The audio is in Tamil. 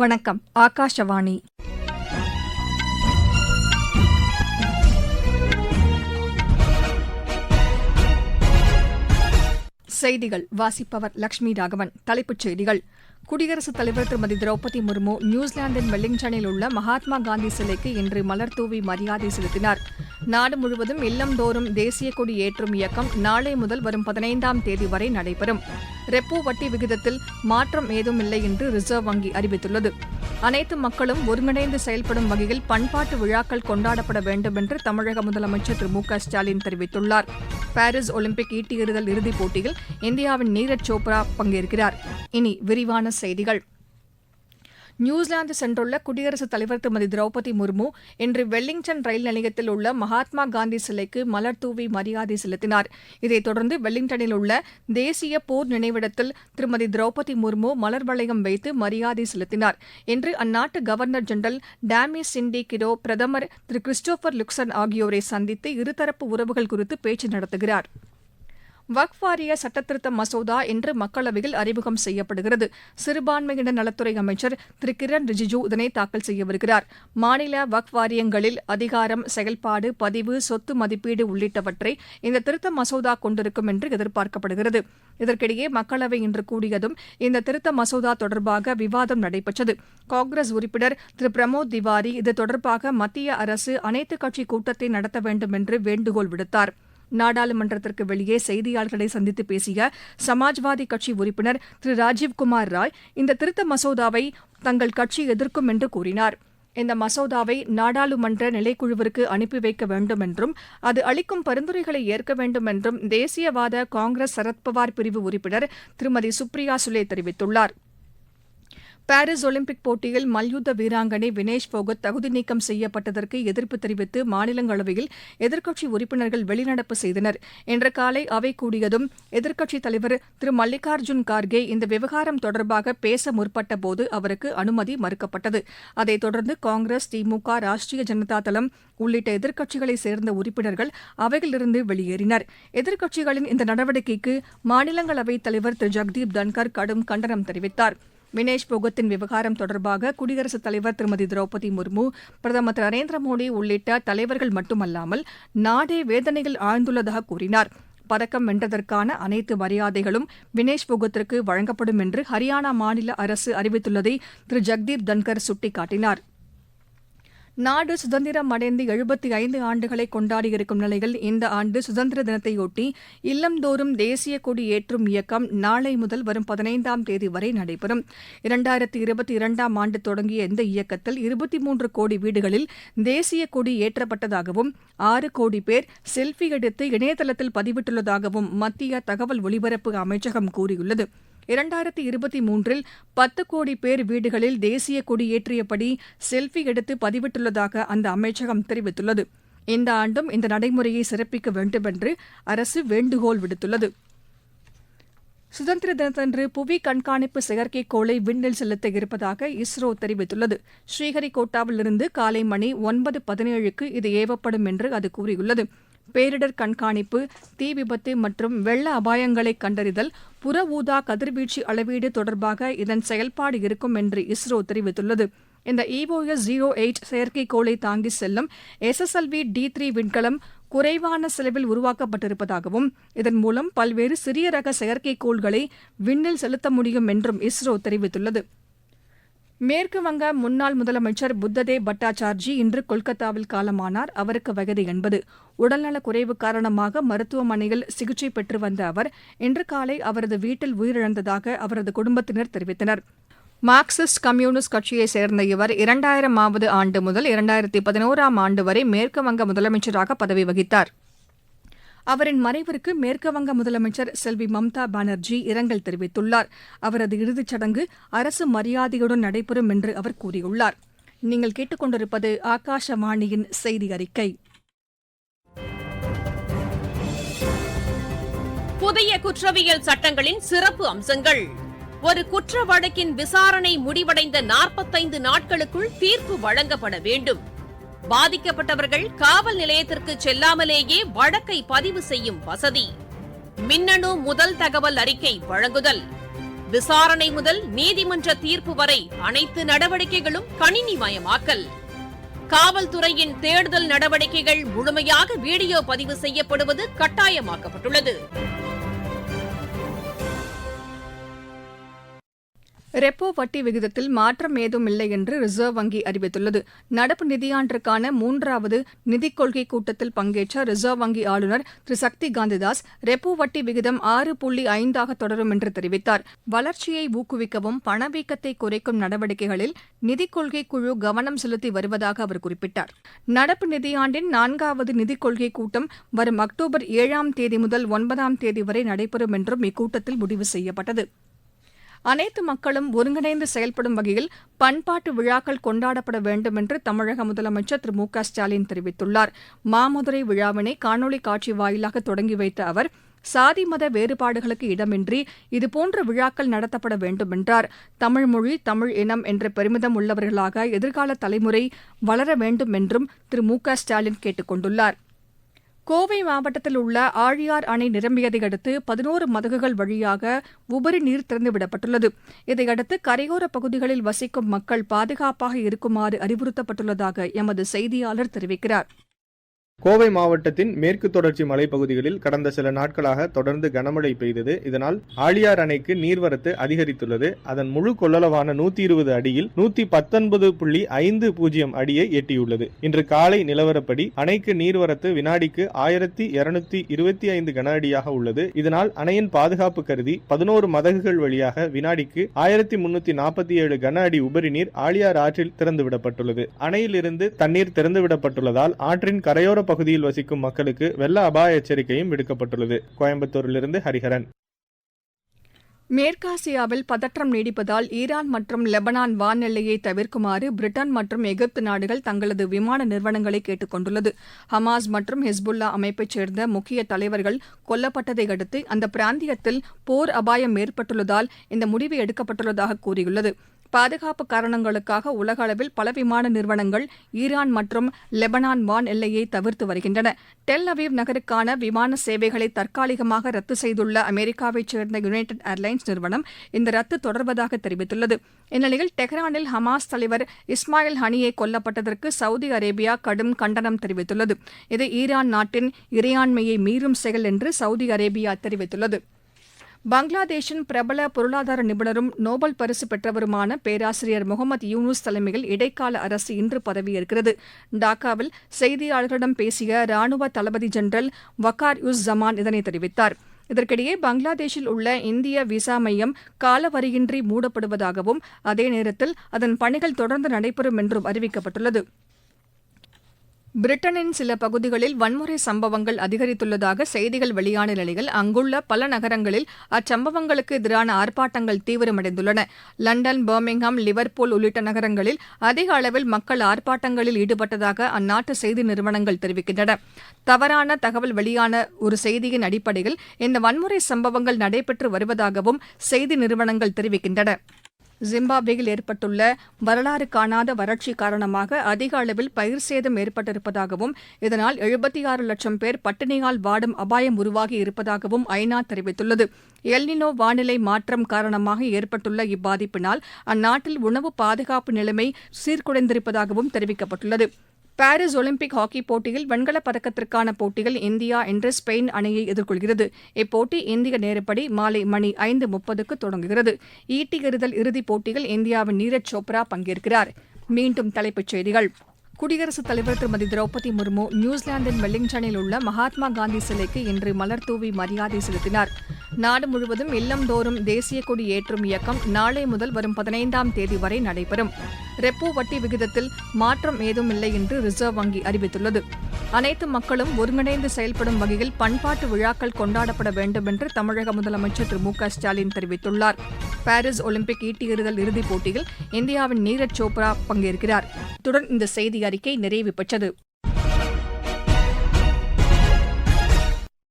வணக்கம் ஆகாஷவாணி. செய்திகள் வாசிப்பவர் லட்சுமி ராகவன் தலைப்புச் செய்திகள். குடியரசுத் தலைவர் திருமதி திரௌபதி முர்மு நியூசிலாந்தின் வெல்லிங்டனில் உள்ள மகாத்மா காந்தி சிலைக்கு இன்று மலர் தூவி மரியாதை செலுத்தினார். நாடு முழுவதும் இல்லம்தோறும் தேசிய கொடி ஏற்றும் இயக்கம் நாளை முதல் வரும் பதினைந்தாம் தேதி வரை நடைபெறும். ரெப்போ வட்டி விகிதத்தில் மாற்றம் ஏதும் இல்லை என்று ரிசர்வ் வங்கி அறிவித்துள்ளது. அனைத்து மக்களும் ஒருங்கிணைந்து செயல்படும் வகையில் பண்பாட்டு விழாக்கள் கொண்டாடப்பட வேண்டும் என்று தமிழக முதலமைச்சர் திரு மு க ஸ்டாலின் தெரிவித்துள்ளார். பாரிஸ் ஒலிம்பிக் ஈட்டியறிதல் இறுதிப் போட்டியில் இந்தியாவின் நீரஜ் சோப்ரா பங்கேற்கிறார். இனி விரிவான செய்திகள். நியூசிலாந்து சென்றுள்ள குடியரசுத் தலைவர் திருமதி திரௌபதி முர்மு இன்று வெல்லிங்டன் ரயில் நிலையத்தில் உள்ள மகாத்மா காந்தி சிலைக்கு மலர் தூவி மரியாதை செலுத்தினார். இதைத் தொடர்ந்து வெல்லிங்டனில் உள்ள தேசிய போர் நினைவிடத்தில் திருமதி திரௌபதி முர்மு மலர் வளையம் வைத்து மரியாதை செலுத்தினார். இன்று அந்நாட்டு governor general Dame Cindy Kiro பிரதமர் திரு கிறிஸ்டோபர் லுக்சன் ஆகியோரை சந்தித்து இருதரப்பு உறவுகள் குறித்து பேச்சு நடத்துகிறார். வக்ஃப் வாரிய சட்டத்திருத்த மசோதா இன்று மக்களவையில் அறிமுகம் செய்யப்படுகிறது. சிறுபான்மையினர் நலத்துறை அமைச்சர் திரு. கிரண் ரிஜிஜூ இதனை தாக்கல் செய்யவிருக்கிறார் மாநில வக்ஃப் வாரியங்களில் அதிகாரம் செயல்பாடு பதிவு சொத்து மதிப்பீடு உள்ளிட்டவற்றை இந்த திருத்த மசோதா கொண்டிருக்கும் என்று எதிர்பார்க்கப்படுகிறது. இதற்கிடையே மக்களவை இன்று கூடியதும் இந்த திருத்த மசோதா தொடர்பாக விவாதம் நடைபெற்றது. காங்கிரஸ் உறுப்பினர் திரு. பிரமோத் திவாரி இது தொடர்பாக மத்திய அரசு அனைத்துக் கட்சி கூட்டத்தை நடத்த வேண்டும் என்று வேண்டுகோள் விடுத்தார். நாடாளுமன்றத்திற்கு வெளியே செய்தியாளர்களை சந்தித்து பேசிய சமாஜ்வாதி கட்சி உறுப்பினர் திரு. ராஜீவ்குமார் ராய் இந்த திருத்த மசோதாவை தங்கள் கட்சி எதிர்க்கும் என்று கூறினார். இந்த மசோதாவை நாடாளுமன்ற நிலைக்குழுவிற்கு அனுப்பி வைக்க வேண்டும் என்றும் அது அளிக்கும் பரிந்துரைகளை ஏற்க வேண்டும் என்றும் தேசியவாத காங்கிரஸ் சரத்பவார் பிரிவு உறுப்பினர் திருமதி சுப்ரியா சுலே தெரிவித்துள்ளார். பாரிஸ் ஒலிம்பிக் போட்டியில் மல்யுத்த வீராங்கனை வினேஷ் போகத் தகுதி நீக்கம் செய்யப்பட்டதற்கு எதிர்ப்பு தெரிவித்து மாநிலங்களவையில் எதிர்க்கட்சி உறுப்பினர்கள் வெளிநடப்பு செய்தனர். இன்று காலை அவை கூடியதும் எதிர்க்கட்சித் தலைவர் திரு மல்லிகார்ஜுன் கார்கே இந்த விவகாரம் தொடர்பாக பேச முற்பட்டபோது அவருக்கு அனுமதி மறுக்கப்பட்டது. அதைத் தொடர்ந்து காங்கிரஸ் திமுக ராஷ்டிரிய ஜனதா தளம் உள்ளிட்ட எதிர்க்கட்சிகளைச் சேர்ந்த உறுப்பினர்கள் அவையிலிருந்து வெளியேறினர். எதிர்க்கட்சிகளின் இந்த நடவடிக்கைக்கு மாநிலங்களவைத் தலைவர் திரு ஜெக்தீப் தன்கர் கடும் கண்டனம் தெரிவித்தார். வினேஷ் போகத்தின் விவகாரம் தொடர்பாக குடியரசுத் தலைவர் திருமதி திரௌபதி முர்மு பிரதமர் திரு நரேந்திர மோடி உள்ளிட்ட தலைவர்கள் மட்டுமல்லாமல் நாடே வேதனையில் ஆழ்ந்துள்ளதாக கூறினார். பதக்கம் வென்றதற்கான அனைத்து மரியாதைகளும் வினேஷ் போகத்திற்கு வழங்கப்படும் என்று ஹரியானா மாநில அரசு அறிவித்துள்ளதை திரு ஜெக்தீப் தன்கர் சுட்டிக்காட்டினார். நாடு சுதந்திரம் அடைந்து எழுபத்தி ஐந்து ஆண்டுகளை கொண்டாடியிருக்கும் நிலையில் இந்த ஆண்டு சுதந்திர தினத்தையொட்டி இல்லந்தோறும் தேசிய கொடி ஏற்றும் இயக்கம் நாளை முதல் வரும் பதினைந்தாம் தேதி வரை நடைபெறும். இரண்டாயிரத்தி இருபத்தி இரண்டாம் ஆண்டு தொடங்கிய இந்த இயக்கத்தில் இருபத்தி மூன்று கோடி வீடுகளில் தேசிய கொடி ஏற்றப்பட்டதாகவும் ஆறு கோடி பேர் செல்ஃபி எடுத்து இணையதளத்தில் பதிவிட்டுள்ளதாகவும் மத்திய தகவல் ஒலிபரப்பு அமைச்சகம் கூறியுள்ளது. இரண்டாயிரத்தி இருபத்தி மூன்றில் பத்து கோடி பேர் வீடுகளில் தேசிய கொடி ஏற்றியபடி செல்ஃபி எடுத்து பதிவிட்டுள்ளதாக அந்த அமைச்சகம் தெரிவித்துள்ளது. இந்த ஆண்டும் இந்த நடைமுறையை சிறப்பிக்க வேண்டுமென்று அரசு வேண்டுகோள் விடுத்துள்ளது. சுதந்திர தினத்தன்று புவி கண்காணிப்பு செயற்கைக்கோளை விண்ணில் செலுத்த இருப்பதாக இஸ்ரோ தெரிவித்துள்ளது. ஸ்ரீஹரிகோட்டாவிலிருந்து காலை மணி ஒன்பது பதினேழுக்கு இது ஏவப்படும் என்று அது கூறியுள்ளது. பேரிடர் கண்காணிப்பு தீ விபத்து மற்றும் வெள்ள அபாயங்களை கண்டறிதல் புற ஊதா கதிர்வீச்சு அளவீடு தொடர்பாக இதன் செயல்பாடு இருக்கும் என்று இஸ்ரோ தெரிவித்துள்ளது. இந்த இஓஎஸ் ஜீரோ எயிட் செயற்கைக்கோளை தாங்கி செல்லும் எஸ்எஸ்எல்வி டி த்ரீ விண்கலம் குறைவான செலவில் உருவாக்கப்பட்டிருப்பதாகவும் இதன் மூலம் பல்வேறு சிறிய ரக செயற்கைக்கோள்களை விண்ணில் செலுத்த முடியும் என்றும் இஸ்ரோ தெரிவித்துள்ளது. மேற்கு வங்க முன்னாள் முதலமைச்சர் புத்ததேவ் பட்டாச்சார்ஜி இன்று கொல்கத்தாவில் காலமானார். அவருக்கு வயது எண்பது. உடல்நலக் குறைவு காரணமாக மருத்துவமனையில் சிகிச்சை பெற்று வந்த அவர் இன்று காலை அவரது வீட்டில் உயிரிழந்ததாக அவரது குடும்பத்தினர் தெரிவித்தனர். மார்க்சிஸ்ட் கம்யூனிஸ்ட் கட்சியைச் சேர்ந்த இவர் இரண்டாயிரமாவது ஆண்டு முதல் இரண்டாயிரத்தி பதினோராம் ஆண்டு வரை மேற்கு வங்க முதலமைச்சராக பதவி வகித்தார். அவரின் மறைவிற்கு மேற்குவங்க முதலமைச்சர் செல்வி மம்தா பானர்ஜி இரங்கல் தெரிவித்துள்ளார். அவரது இறுதிச் சடங்கு அரசு மரியாதையுடன் நடைபெறும் என்று அவர் கூறியுள்ளார். நீங்கள் கேட்டுக்கொண்டிருப்பது ஆகாஷவாணியின் செய்தி அறிக்கை. புதிய குற்றவியல் சட்டங்களின் சிறப்பு அம்சங்கள். ஒரு குற்ற வழக்கின் விசாரணை முடிவடைந்த நாற்பத்தைந்து நாட்களுக்குள் தீர்ப்பு வழங்கப்பட வேண்டும். பாதிக்கப்பட்டவர்கள் காவல் நிலையத்திற்கு செல்லாமலேயே வழக்கை பதிவு செய்யும் வசதி. மின்னணு முதல் தகவல் அறிக்கை வழங்குதல். விசாரணை முதல் நீதிமன்ற தீர்ப்பு வரை அனைத்து நடவடிக்கைகளும் கணினிமயமாக்கல். காவல்துறையின் தேடுதல் நடவடிக்கைகள் முழுமையாக வீடியோ பதிவு செய்யப்படுவது கட்டாயமாக்கப்பட்டுள்ளது. ரெப்போ வட்டி விகிதத்தில் மாற்றம் ஏதும் இல்லை என்று ரிசர்வ் வங்கி அறிவித்துள்ளது. நடப்பு நிதியாண்டிற்கான மூன்றாவது நிதிக் கொள்கை கூட்டத்தில் பங்கேற்ற ரிசர்வ் வங்கி ஆளுநர் திரு. சக்தி காந்திதாஸ் ரெப்போ வட்டி விகிதம் ஆறு புள்ளி ஐந்தாக தொடரும் என்று தெரிவித்தார். வளர்ச்சியை ஊக்குவிக்கவும் பணவீக்கத்தை குறைக்கும் நடவடிக்கைகளில் நிதிக் கொள்கை குழு கவனம் செலுத்தி வருவதாக அவர் குறிப்பிட்டார். நடப்பு நிதியாண்டின் நான்காவது நிதிக் கொள்கை கூட்டம் வரும் அக்டோபர் ஏழாம் தேதி முதல் ஒன்பதாம் தேதி வரை நடைபெறும் என்றும் இக்கூட்டத்தில் முடிவு செய்யப்பட்டது. அனைத்து மக்களும் ஒருங்கிணைந்து செயல்படும் வகையில் பண்பாட்டு விழாக்கள் கொண்டாடப்பட வேண்டும் என்று தமிழக முதலமைச்சர் திரு மு க ஸ்டாலின் தெரிவித்துள்ளார். மாமதுரை விழாவினை காணொலி காட்சி வாயிலாக தொடங்கி வைத்த அவர் சாதி மத வேறுபாடுகளுக்கு இடமின்றி இதுபோன்ற விழாக்கள் நடத்தப்பட வேண்டும் என்றார். தமிழ் மொழி தமிழ் இனம் என்ற பெருமிதம் உள்ளவர்களாக எதிர்கால தலைமுறை வளர வேண்டும் என்றும் திரு மு க ஸ்டாலின் கேட்டுக் கொண்டுள்ளாா் கோவை மாவட்டத்தில் உள்ள ஆழியார் அணை நிரம்பியதை அடுத்து பதினோரு மதகுகள் வழியாக உபரி நீர் திறந்துவிடப்பட்டுள்ளது. இதையடுத்து கரையோர பகுதிகளில் வசிக்கும் மக்கள் பாதுகாப்பாக இருக்குமாறு அறிவுறுத்தப்பட்டுள்ளதாக எமது செய்தியாளர் தெரிவிக்கிறார். கோவை மாவட்டத்தின் மேற்கு தொடர்ச்சி மலைப்பகுதிகளில் கடந்த சில நாட்களாக தொடர்ந்து கனமழை பெய்தது. இதனால் ஆழியார் அணைக்கு நீர்வரத்து அதிகரித்துள்ளது. அதன் முழு கொள்ளளவான நூத்தி இருபது அடியில் நூத்தி பத்தொன்பது புள்ளி ஐந்து பூஜ்ஜியம் அடியை எட்டியுள்ளது. இன்று காலை நிலவரப்படி அணைக்கு நீர்வரத்து வினாடிக்கு ஆயிரத்தி இருநூத்தி இருபத்தி ஐந்து கன அடியாக உள்ளது. இதனால் அணையின் பாதுகாப்பு கருதி பதினோரு மதகுகள் வழியாக வினாடிக்கு ஆயிரத்தி முன்னூத்தி நாற்பத்தி ஏழு கன அடி உபரி நீர் ஆழியார் ஆற்றில் திறந்துவிடப்பட்டுள்ளது. அணையிலிருந்து தண்ணீர் திறந்துவிடப்பட்டுள்ளதால் ஆற்றின் கரையோர பகுதியில் வசிக்கும் மக்களுக்கு வெள்ள அபாய எச்சரிக்கையும் விடுக்கப்பட்டுள்ளது. கோயம்புத்தூரிலிருந்து ஹரிஹரன். மேற்காசியாவில் பதற்றம் நீடிப்பதால் ஈரான் மற்றும் லெபனான் வான் தவிர்க்குமாறு பிரிட்டன் மற்றும் எகிப்து நாடுகள் தங்களது விமான நிறுவனங்களை கேட்டுக் கொண்டுள்ளது. ஹமாஸ் மற்றும் ஹிஸ்புல்லா அமைப்பைச் சேர்ந்த முக்கிய தலைவர்கள் கொல்லப்பட்டதை அடுத்து அந்த பிராந்தியத்தில் போர் அபாயம் ஏற்பட்டுள்ளதால் இந்த முடிவு எடுக்கப்பட்டுள்ளதாக கூறியுள்ளது. பாதுகாப்பு காரணங்களுக்காக உலக அளவில் பல விமான நிறுவனங்கள் ஈரான் மற்றும் லெபனான் வான் எல்லையை தவிர்த்து வருகின்றன. டெல் அவீவ் நகருக்கான விமான சேவைகளை தற்காலிகமாக ரத்து செய்துள்ள அமெரிக்காவைச் சேர்ந்த யுனைடெட் ஏர்லைன்ஸ் நிறுவனம் இந்த ரத்து தொடர்வதாக தெரிவித்துள்ளது. இந்நிலையில் டெஹ்ரானில் ஹமாஸ் தலைவர் இஸ்மாயில் ஹனியை கொல்லப்பட்டதற்கு சவுதி அரேபியா கடும் கண்டனம் தெரிவித்துள்ளது. இது ஈரான் நாட்டின் இறையாண்மையை மீறும் செயல் என்று சவுதி அரேபியா தெரிவித்துள்ளது. பங்களாதேஷின் பிரபல பொருளாதார நிபுணரும் நோபல் பரிசு பெற்றவருமான பேராசிரியர் முகமது யூனுஸ் தலைமையில் இடைக்கால அரசு இன்று பதவியேற்கிறது. டாக்காவில் செய்தியாளர்களிடம் பேசிய ராணுவ தளபதி ஜெனரல் வக்கார் யுஸ் ஜமான் இதனை தெரிவித்தார். இதற்கிடையே பங்களாதேஷில் உள்ள இந்திய விசா மையம் காலவரையின்றி மூடப்படுவதாகவும் அதே நேரத்தில் அதன் பணிகள் தொடர்ந்து நடைபெறும் என்றும் அறிவிக்கப்பட்டுள்ளது. பிரிட்டனின் சில பகுதிகளில் வன்முறை சம்பவங்கள் அதிகரித்துள்ளதாக செய்திகள் வெளியான நிலையில் அங்குள்ள பல நகரங்களில் அச்சம்பவங்களுக்கு எதிரான ஆர்ப்பாட்டங்கள் தீவிரமடைந்துள்ளன. லண்டன் பர்மிங்ஹாம் லிவர்பூல் உள்ளிட்ட நகரங்களில் அதிக அளவில் மக்கள் ஆர்ப்பாட்டங்களில் ஈடுபட்டதாக அந்நாட்டு செய்தி நிறுவனங்கள் தெரிவிக்கின்றன. தவறான தகவல் வெளியான ஒரு செய்தியின் அடிப்படையில் இந்த வன்முறை சம்பவங்கள் நடைபெற்று வருவதாகவும் செய்தி நிறுவனங்கள் தெரிவிக்கின்றன. ஜிம்பாப்வேயில் ஏற்பட்டுள்ள வரலாறு காணாத வறட்சி காரணமாக அதிக அளவில் பயிர் சேதம் ஏற்பட்டிருப்பதாகவும் இதனால் எழுபத்தி ஆறு லட்சம் பேர் பட்டினியால் வாடும் அபாயம் உருவாகி இருப்பதாகவும் ஐநா தெரிவித்துள்ளது. எல்னினோ வானிலை மாற்றம் காரணமாக ஏற்பட்டுள்ள இப்பாதிப்பினால் அந்நாட்டில் உணவு பாதுகாப்பு நிலைமை சீர்குலைந்திருப்பதாகவும் தெரிவிக்கப்பட்டுள்ளது. பாரிஸ் ஒலிம்பிக் ஹாக்கி போட்டியில் வெண்கலப் பதக்கத்திற்கான போட்டியில் இந்தியா இன்று ஸ்பெயின் அணியை எதிர்கொள்கிறது. இப்போட்டி இந்திய நேரப்படி மாலை மணி ஐந்து முப்பதுக்கு தொடங்குகிறது. ஈட்டி எறிதல் இறுதிப் போட்டியில் இந்தியாவின் நீரஜ் சோப்ரா பங்கேற்கிறார். மீண்டும் தலைப்புச் செய்திகள். குடியரசுத் தலைவர் திருமதி திரௌபதி முர்மு நியூசிலாந்தின் வெல்லிங்டனில் உள்ள மகாத்மா காந்தி சிலைக்கு இன்று மலர் தூவி மரியாதை செலுத்தினார். நாடு முழுவதும் இல்லம்தோறும் தேசிய கொடி ஏற்றும் இயக்கம் நாளை முதல் வரும் பதினைந்தாம் தேதி வரை நடைபெறும். ரெப்போ வட்டி விகிதத்தில் மாற்றம் ஏதும் இல்லை என்று ரிசர்வ் வங்கி அறிவித்துள்ளது. அனைத்து மக்களும் ஒருங்கிணைந்து செயல்படும் வகையில் பண்பாட்டு விழாக்கள் கொண்டாடப்பட வேண்டும் என்று தமிழக முதலமைச்சர் திரு மு க ஸ்டாலின் தெரிவித்துள்ளார். பாரிஸ் ஒலிம்பிக் ஈட்டியறிதல் இறுதிப் போட்டியில் இந்தியாவின் நீரஜ் சோப்ரா பங்கேற்கிறார். இத்துடன் இந்த செய்தி அறிக்கை நிறைவு பெற்றது.